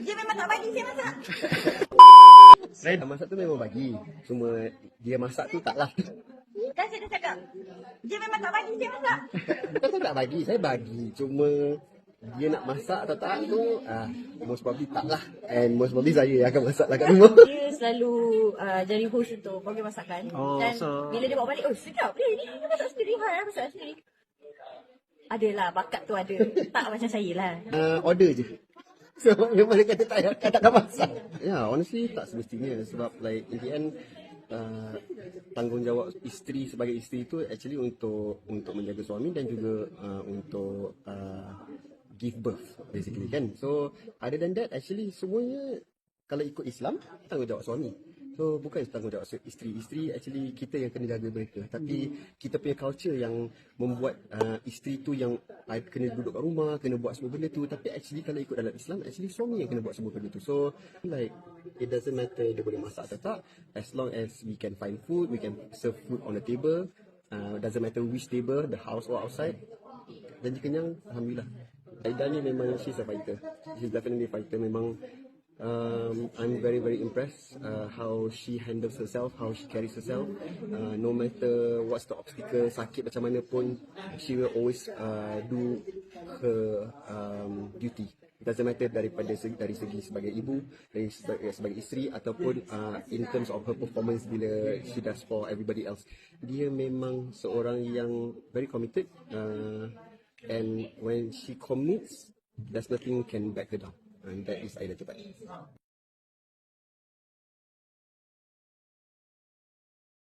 Dia memang tak bagi saya masak. Saya masak tu memang bagi. Cuma dia masak tu taklah. Kan saya dah cakap. Dia memang tak bagi saya masak. Bukan saya tak bagi, saya bagi. Cuma dia nak masak atau tak tu, ah, most probably taklah. And most probably saya yang akan masak lah kat rumah. Dia selalu uh, jadi host untuk program masakan. Oh, Dan so- bila dia bawa balik, oh sedap dia ni. Dia masak sendiri. Hai, masak sendiri. Adalah, bakat tu ada. Tak macam saya lah. uh, order je. Memang dia tak kata tak. Ya, yeah, honestly tak semestinya sebab like in the end uh, tanggungjawab isteri sebagai isteri tu actually untuk untuk menjaga suami dan juga uh, untuk uh, give birth basically kan. So other than that actually semuanya kalau ikut Islam tanggungjawab suami. So bukan tanggungjawab isteri. Isteri actually kita yang kena jaga mereka. Tapi kita punya culture yang membuat uh, isteri tu yang uh, kena duduk kat rumah, kena buat semua benda tu. Tapi actually kalau ikut dalam Islam, actually suami yang kena buat semua benda tu. So like it doesn't matter dia boleh masak atau tak. As long as we can find food, we can serve food on the table. Uh, doesn't matter which table, the house or outside. Dan jika kenyang, Alhamdulillah. Aida ni memang she's a fighter. She's definitely a fighter. Memang um, I'm very very impressed uh, how she handles herself, how she carries herself. Uh, no matter what's the obstacle, sakit macam mana pun, she will always uh, do her um, duty. It doesn't matter daripada segi, dari segi sebagai ibu, dari sebagai, sebagai isteri ataupun uh, in terms of her performance bila she does for everybody else. Dia memang seorang yang very committed uh, and when she commits, there's nothing can back her down. That is Aida Cepat.